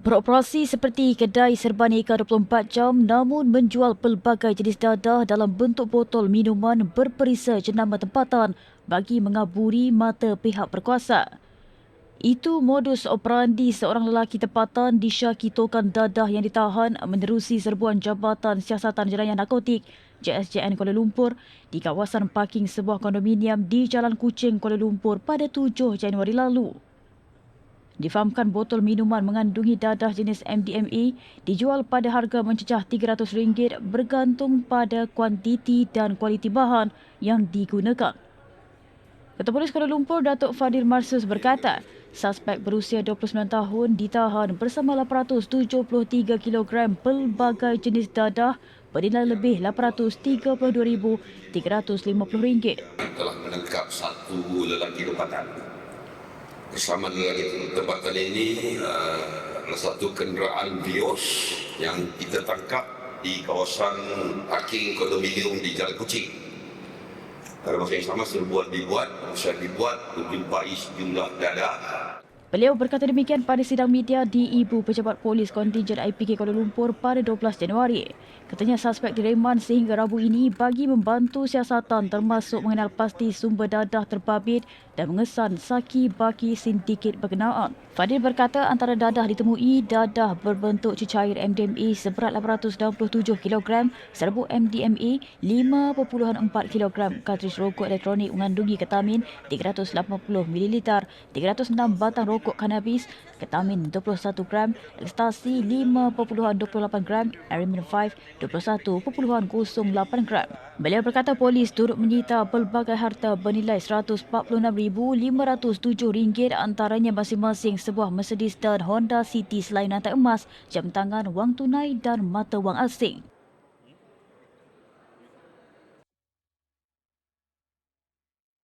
Beroperasi seperti kedai serbaneka 24 jam namun menjual pelbagai jenis dadah dalam bentuk botol minuman berperisa jenama tempatan bagi mengaburi mata pihak berkuasa. Itu modus operandi seorang lelaki tempatan disyaki tokan dadah yang ditahan menerusi serbuan Jabatan Siasatan Jenayah Narkotik JSJN Kuala Lumpur di kawasan parking sebuah kondominium di Jalan Kuching Kuala Lumpur pada 7 Januari lalu. Difahamkan botol minuman mengandungi dadah jenis MDMA dijual pada harga mencecah RM300 bergantung pada kuantiti dan kualiti bahan yang digunakan. Ketua Polis Kuala Lumpur Datuk Fadil Marsus berkata, suspek berusia 29 tahun ditahan bersama 873 kg pelbagai jenis dadah bernilai lebih RM832,350. telah menangkap satu lelaki tempatan. Bersama lelaki tempatan ini uh, adalah satu kenderaan Vios yang kita tangkap di kawasan parking kondominium di Jalan Kucing. Pada masa yang sama serbuan dibuat, usaha dibuat menjumpai sejumlah dadah Beliau berkata demikian pada sidang media di Ibu Pejabat Polis Kontingen IPK Kuala Lumpur pada 12 Januari. Katanya suspek direman sehingga Rabu ini bagi membantu siasatan termasuk mengenal pasti sumber dadah terbabit dan mengesan saki baki sindiket berkenaan. Fadil berkata antara dadah ditemui dadah berbentuk cecair MDMA seberat 867 kg, serbuk MDMA 5.4 kg, kartris rokok elektronik mengandungi ketamin 380 ml, 306 batang rokok kanabis, ketamin 21 gram, ekstasi 5.28 gram, Aramin 5 21.08 gram. Beliau berkata polis turut menyita pelbagai harta bernilai RM146,507 antaranya masing-masing sebuah Mercedes dan Honda City selain antar emas, jam tangan, wang tunai dan mata wang asing.